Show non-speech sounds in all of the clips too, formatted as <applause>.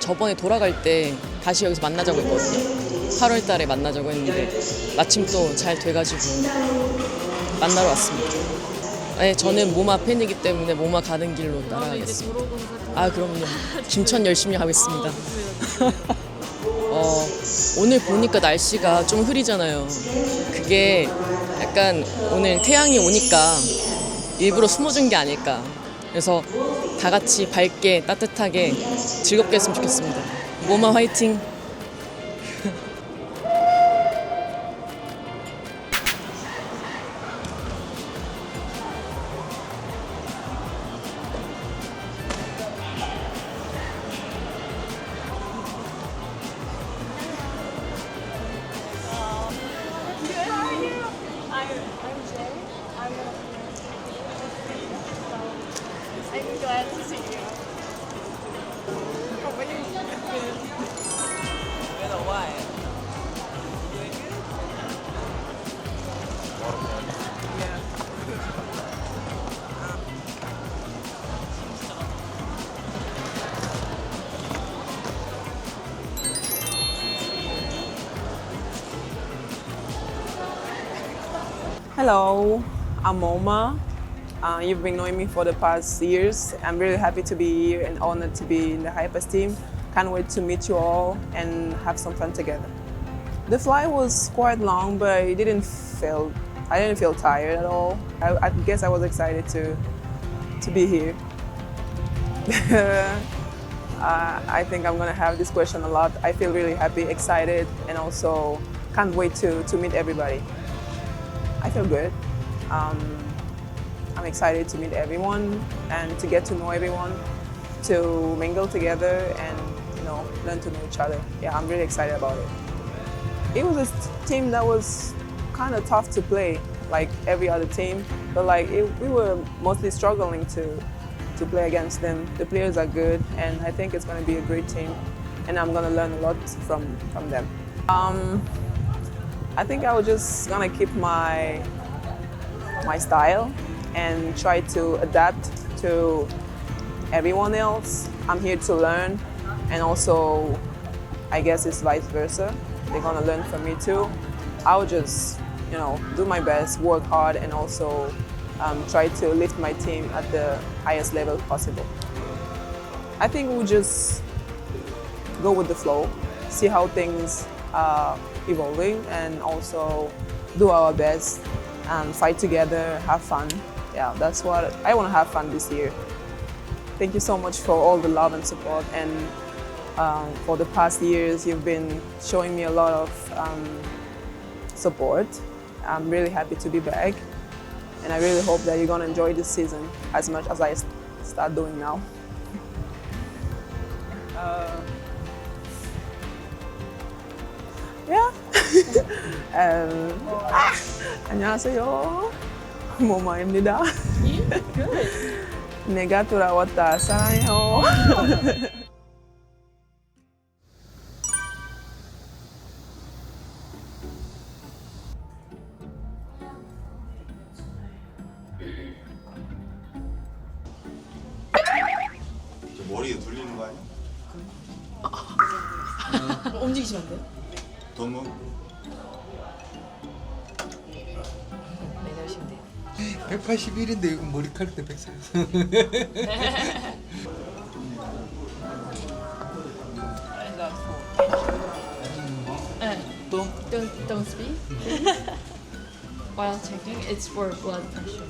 저번에 돌아갈 때 다시 여기서 만나자고 했거든요. 8월 달에 만나자고 했는데 마침 또 잘 돼가지고 만나러 왔습니다. 네, 저는 모마 팬이기 때문에 모마 가는 길로 따라가겠습니다. 아, 그럼요. <laughs> 김천 열심히 하겠습니다. <laughs> 어, 오늘 보니까 날씨가 좀 흐리잖아요. 그게 약간 오늘 태양이 오니까 일부러 숨어준 게 아닐까. 그래서 다 같이 밝게 따뜻하게 즐겁게 했으면 좋겠습니다. 모마 화이팅! Hello, I'm Oma. Uh, you've been knowing me for the past years. I'm really happy to be here and honored to be in the Hypers team. Can't wait to meet you all and have some fun together. The flight was quite long, but it didn't feel. I didn't feel tired at all. I, I guess I was excited to to be here. <laughs> uh, I think I'm gonna have this question a lot. I feel really happy, excited, and also can't wait to, to meet everybody. I feel good. Um, I'm excited to meet everyone and to get to know everyone, to mingle together and you know learn to know each other. Yeah, I'm really excited about it. It was a team that was kind of tough to play, like every other team, but like it, we were mostly struggling to to play against them. The players are good, and I think it's going to be a great team, and I'm going to learn a lot from from them. Um, I think I was just gonna keep my my style and try to adapt to everyone else. I'm here to learn, and also, I guess it's vice versa. They're gonna learn from me too. I'll just, you know, do my best, work hard, and also um, try to lift my team at the highest level possible. I think we'll just go with the flow, see how things are evolving, and also do our best and fight together, have fun. Yeah, that's what I want to have fun this year. Thank you so much for all the love and support, and um, for the past years, you've been showing me a lot of um, support. I'm really happy to be back, and I really hope that you're gonna enjoy this season as much as I start doing now. <laughs> Uh, Yeah. <laughs> um, 아, 안녕하세요. 모모입니다. <laughs> 내가 돌아왔다. 사랑해요. 저 머리에 돌리는 거 아니야? 움직이시면 안 돼요? 너무 내려오시면 돼요. 181인데 이거 머리카락 때 140. 또 Don't don't speak. While checking, it's for blood pressure.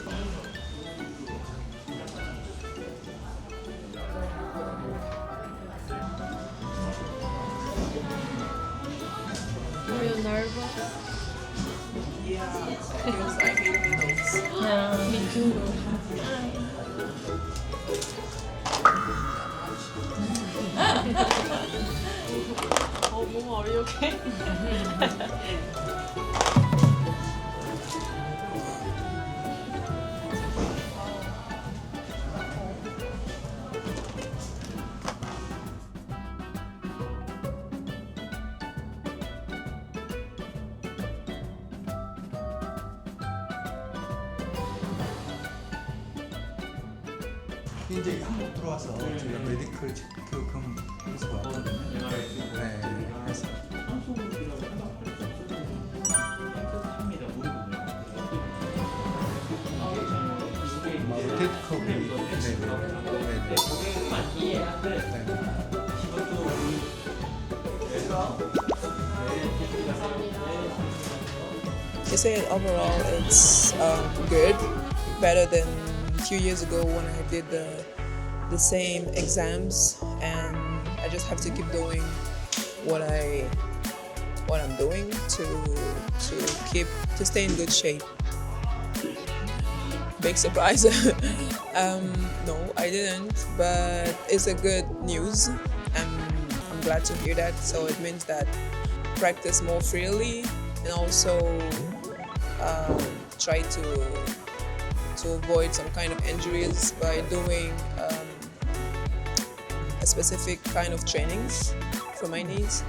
Nervous? Yeah, me too. oh, Mom, are you okay? <laughs> 이제 한국 들어와서 제가 메디컬 체크 검해서 왔거든요. 네, 그래서 마우테커 네, 네, 네, 네. 네. You said overall it's um, good, better than few years ago when I did the the same exams, and I just have to keep doing what I what I'm doing to to keep to stay in good shape. Big surprise. <laughs> um, no, I didn't, but it's a good news. I'm I'm glad to hear that. So it means that practice more freely and also um, try to to avoid some kind of injuries by doing um, a specific kind of trainings for my knees.